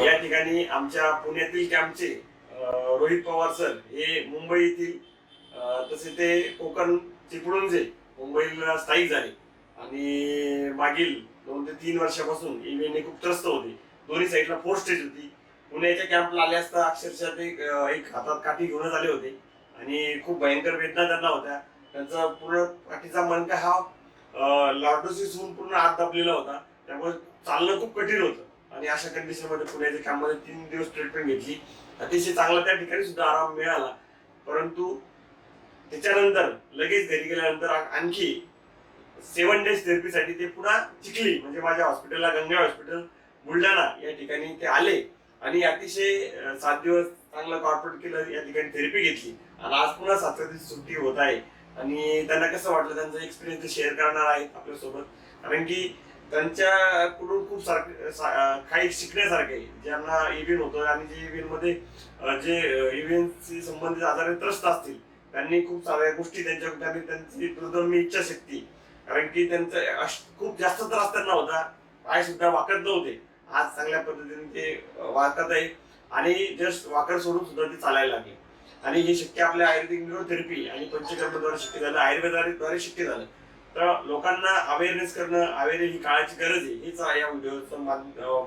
या ठिकाणी आमच्या पुण्यातील कॅम्पचे रोहित पवार सर हे मुंबई येथील तसे ते कोकण चिपळूणचे मुंबईला स्थायिक झाले. आणि मागील दोन ते तीन वर्षापासून इव्हेंटने खूप त्रस्त होते. दोन्ही साईडला फोर स्टेज होती. पुण्याच्या कॅम्पला आले असता अक्षरशः ते एक हातात काठी घेऊनच आले होते. आणि खूप भयंकर वेदना त्यांना होत्या. त्यांचा पूर्ण काठीचा मणका हा लॉर्डोसिस होऊन पूर्ण आत दाबलेला होता. त्यामुळे चालणं खूप कठीण होतं. आणि अशा कंडिशनमध्ये पुण्याच्या कॅम्पमध्ये तीन दिवस ट्रीटमेंट घेतली. अतिशय चांगला त्या ठिकाणी सुद्धा आराम मिळाला. परंतु त्याच्यानंतर लगेच घरी गेल्यानंतर आणखी सेवन डेज थेरपीसाठी ते पुन्हा चिखली म्हणजे माझ्या हॉस्पिटलला गंगा हॉस्पिटल बुलढाणा या ठिकाणी ते आले. आणि अतिशय सात दिवस चांगलं कॉर्पोरेट केलं या ठिकाणी थेरपी घेतली. आणि आज पुन्हा सातव्या दिवशी सुट्टी होत आहे. आणि त्यांना कसं वाटलं? त्यांचा एक्सपिरियन्स शेअर करणार आहेत आपल्यासोबत. कारण की त्यांच्याकडून खूप सारखं सा- काही शिकण्यासारखं आहे. ज्यांना इव्हेंट होतं आणि जे इव्हेंट जे इव्हेंटशी संबंधित आजारी त्रस्त असतील त्यांनी खूप साऱ्या गोष्टी त्यांच्या त्यांनी त्यांची प्रदम्य इच्छाशक्ती. कारण की त्यांचं अश- खूप जास्त त्रास त्यांना होता. पाय सुद्धा वाकत नव्हते. आज चांगल्या पद्धतीने ते वाकत आहे. आणि जस्ट वाकर सोडून सुद्धा ते चालायला लागले. आणि हे शक्य आपल्या आयुर्वेदिक न्यूरोथेरपी आणि पंचकर्मद्वारे शक्य झालं. आयुर्वेदाद्वारे शक्य झालं. तर लोकांना अवेअरनेस करणं अवेअर ही काळाची गरज आहे. हेच या व्हिडिओच्या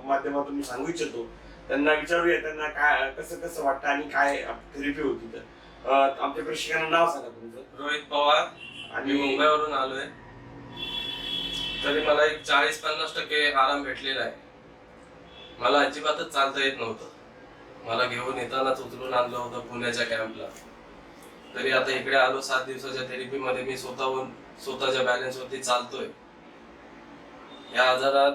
माध्यमातून मी सांगू इच्छितो. त्यांना विचारूया त्यांना काय कसं कसं वाटतं आणि काय थेरपी होती तर. आमच्या प्रेक्षकांना नाव सांगा तुमचं. रोहित पवार. आणि मुंबईवरून आलोय. तरी मला एक चाळीस पन्नास टक्के आराम भेटलेला आहे. मला अजिबातच चालता येत नव्हतं. मला घेऊन येतानाच उचलून आणलं होतं पुण्याच्या कॅम्पला तरी आता इकडे आलो सात दिवसाच्या थेरपी मध्ये मी स्वतःहून स्वतःच्या बॅलन्स वरती चालतोय. या आजारात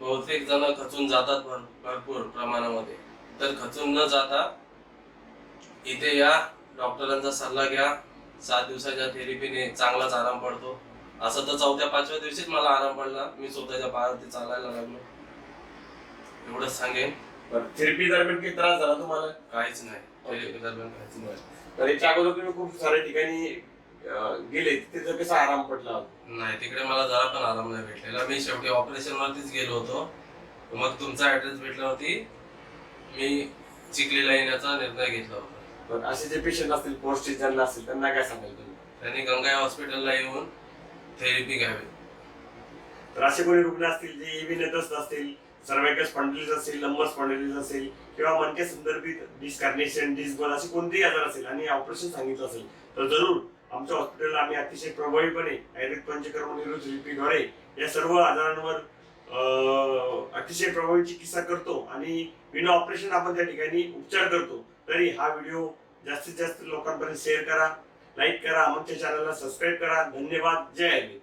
बहुतेक जण खचून जातात भर- भरपूर प्रमाणामध्ये. तर खचून न जाता इथे या डॉक्टरांचा सल्ला घ्या. सात दिवसाच्या थेरपीने चांगलाच आराम पडतो. असं तर चौथ्या पाचव्या दिवशीच मला आराम पडला. मी स्वतःच्या पायावरती चालायला लागलो. एवढंच सांगेन. थेरपी दरम्यान काही त्रास झाला तुम्हाला? काहीच नाही. थेरपी दरम्यान काहीच नाही. तर याच्या अगोदर तुम्ही खूप साऱ्या ठिकाणी गेले. तिथे कसा आराम पडला नाही तिकडे मला जरा पण आराम नाही भेटलेला. मी शेवटी ऑपरेशन वरतीच गेलो होतो. मग तुमचा ऍड्रेस भेटल्यावरती मी चिखलीला येण्याचा निर्णय घेतला होता. पण असे जे पेशंट असतील पोस्ट ज्यांना असतील त्यांना काय सांगाल तुम्ही? त्यांनी गंगा हॉस्पिटलला येऊन थेरपी घ्यावी. तर असे कोणी रुग्ण असतील जे इव्हिनेटस असतील सर्वायकल स्पॉन्डिलिस असेल लंबर स्पॉन्डिलिस असेल किंवा मनक्या संदर्भित डिस्कार्नेशन डिस्बल असे कोणतेही आजार असेल आणि ऑपरेशन सांगितलं असेल तर जरूर आमच्या हॉस्पिटलला आम्ही अतिशय प्रभावीपणे आयुर्वेद पंचकर्म निरोधीद्वारे या सर्व आजारांवर अतिशय प्रभावी चिकित्सा करतो आणि विना ऑपरेशन आपण त्या ठिकाणी उपचार करतो. तरी हा व्हिडिओ जास्तीत जास्त लोकांपर्यंत शेअर करा लाईक करा आमच्या चॅनलला सबस्क्राईब करा. धन्यवाद. जय हिंद.